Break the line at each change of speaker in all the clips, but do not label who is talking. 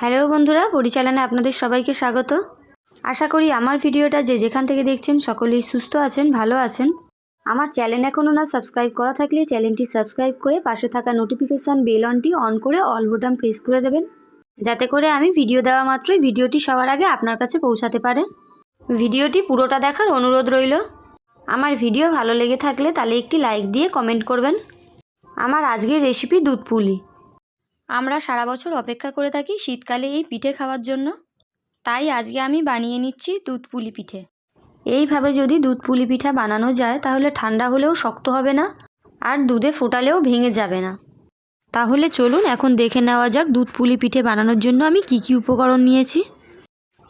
Hello বন্ধুরা, পরিচালনায় আপনাদের সবাইকে স্বাগত। আশা করি আমার ভিডিওটা যে যেখান থেকে দেখছেন সকলেই সুস্থ আছেন, ভালো আছেন। আমার চ্যানেল এখনও না সাবস্ক্রাইব করা থাকলে চ্যানেলটি সাবস্ক্রাইব করে পাশে থাকা নোটিফিকেশান বেল অনটি অন করে অল বোতাম প্রেস করে দেবেন, যাতে করে আমি ভিডিও দেওয়া মাত্রই ভিডিওটি সবার আগে আপনার কাছে পৌঁছাতে পারে। ভিডিওটি পুরোটা দেখার অনুরোধ রইল। আমার ভিডিও ভালো লেগে থাকলে তাহলে একটি লাইক দিয়ে কমেন্ট করবেন। আমার আজকের রেসিপি দুধ পুলি। আমরা সারা বছর অপেক্ষা করে থাকি শীতকালে এই পিঠে খাওয়ার জন্য। তাই আজকে আমি বানিয়ে নিচ্ছি দুধ পুলি পিঠে। এইভাবে যদি দুধ পুলি পিঠা বানানো যায়, তাহলে ঠান্ডা হলেও শক্ত হবে না, আর দুধে ফোটালেও ভেঙে যাবে না। তাহলে চলুন এখন দেখে নেওয়া যাক দুধ পুলি পিঠে বানানোর জন্য আমি কি কি উপকরণ নিয়েছি।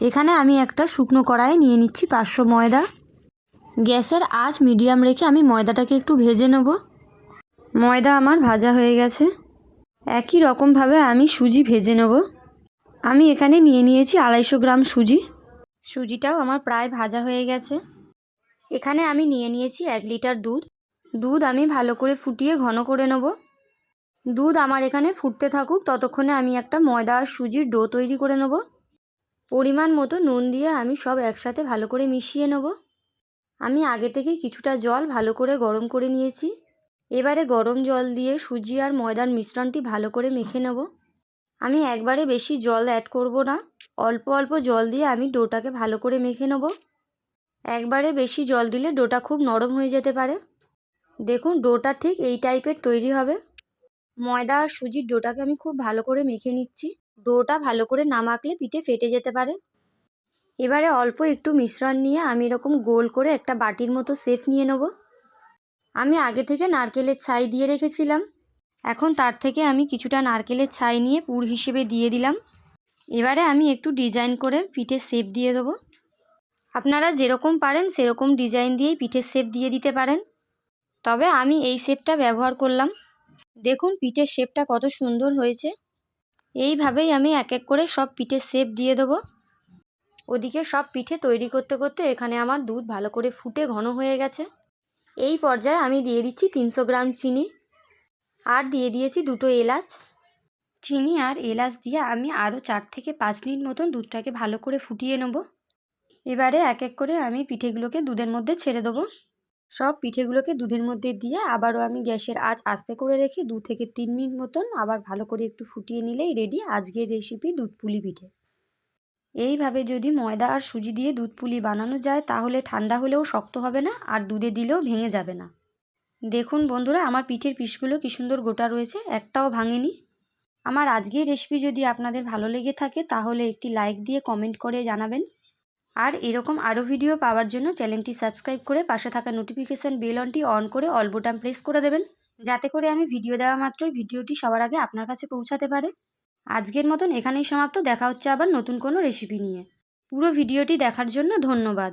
এখানে আমি একটা শুকনো কড়াইয়ে নিয়ে নিচ্ছি পাঁচশো ময়দা। গ্যাসের আঁচ মিডিয়াম রেখে আমি ময়দাটাকে একটু ভেজে নেব। ময়দা আমার ভাজা হয়ে গেছে। একই রকমভাবে আমি সুজি ভেজে নেব। আমি এখানে নিয়ে নিয়েছি আড়াইশো গ্রাম সুজি। সুজিটাও আমার প্রায় ভাজা হয়ে গেছে। এখানে আমি নিয়ে নিয়েছি এক লিটার দুধ। দুধ আমি ভালো করে ফুটিয়ে ঘন করে নেব। দুধ আমার এখানে ফুটতে থাকুক, ততক্ষণে আমি একটা ময়দা আর সুজির ডো তৈরি করে নেব। পরিমাণ মতো নুন দিয়ে আমি সব একসাথে ভালো করে মিশিয়ে নেব। আমি আগে থেকে কিছুটা জল ভালো করে গরম করে নিয়েছি। এবারে গরম জল দিয়ে সুজি আর ময়দার মিশ্রণটি ভালো করে মেখে নেব। আমি একবারে বেশি জল অ্যাড করব না। অল্প অল্প জল দিয়ে আমি ডোটাকে ভালো করে মেখে নেব। একবারে বেশি জল দিলে ডোটা খুব নরম হয়ে যেতে পারে। দেখুন, ডোটা ঠিক এই টাইপের তৈরি হবে। ময়দা আর সুজির ডোটাকে আমি খুব ভালো করে মেখে নিচ্ছি। ডোটা ভালো করে না মাখলে পিঠে ফেটে যেতে পারে। এবারে অল্প একটু মিশ্রণ নিয়ে আমি এরকম গোল করে একটা বাটির মতো সেফ নিয়ে নেব। আমি আগে থেকে নারকেলের ছাই দিয়ে রেখেছিলাম। এখন তার থেকে আমি কিছুটা নারকেলের ছাই নিয়ে পুর হিসেবে দিয়ে দিলাম। এবারে আমি একটু ডিজাইন করে পিঠের শেপ দিয়ে দেবো। আপনারা যেরকম পারেন সেরকম ডিজাইন দিয়েই পিঠের শেপ দিয়ে দিতে পারেন। তবে আমি এই শেপটা ব্যবহার করলাম। দেখুন পিঠের শেপটা কত সুন্দর হয়েছে। এইভাবেই আমি এক এক করে সব পিঠের শেপ দিয়ে দেবো। ওদিকে সব পিঠে তৈরি করতে করতে এখানে আমার দুধ ভালো করে ফুটে ঘন হয়ে গেছে। এই পর্যায়ে আমি দিয়ে দিচ্ছি তিনশো গ্রাম চিনি আর দিয়ে দিয়েছি দুটো এলাচ। চিনি আর এলাচ দিয়ে আমি আরও চার থেকে পাঁচ মিনিট মতন দুধটাকে ভালো করে ফুটিয়ে নেব। এবারে এক এক করে আমি পিঠেগুলোকে দুধের মধ্যে ছেড়ে দেবো। সব পিঠেগুলোকে দুধের মধ্যে দিয়ে আবারও আমি গ্যাসের আঁচ আস্তে করে রেখে দু থেকে তিন মিনিট মতন আবার ভালো করে একটু ফুটিয়ে নিলেই রেডি আজকের রেসিপি দুধ পুলি পিঠে। এইভাবে যদি ময়দা আর সুজি দিয়ে দুধ পুলি বানানো যায়, তাহলে ঠান্ডা হলেও শক্ত হবে না আর দুধে দিলেও ভেঙে যাবে না। দেখুন বন্ধুরা, আমার পিঠের পিসগুলো কী সুন্দর গোটা রয়েছে, একটাও ভাঙেনি। আমার আজকের রেসিপি যদি আপনাদের ভালো লেগে থাকে, তাহলে একটি লাইক দিয়ে কমেন্ট করে জানাবেন। আর এরকম আরও ভিডিও পাওয়ার জন্য চ্যানেলটি সাবস্ক্রাইব করে পাশে থাকা নোটিফিকেশান বেল অনটি অন করে অল বোটাম প্রেস করে দেবেন, যাতে করে আমি ভিডিও দেওয়া মাত্রই ভিডিওটি সবার আগে আপনার কাছে পৌঁছাতে পারে। আজকের মতন এখানেই সমাপ্ত। দেখা হচ্ছে আবার নতুন কোনো রেসিপি নিয়ে। পুরো ভিডিওটি দেখার জন্য ধন্যবাদ।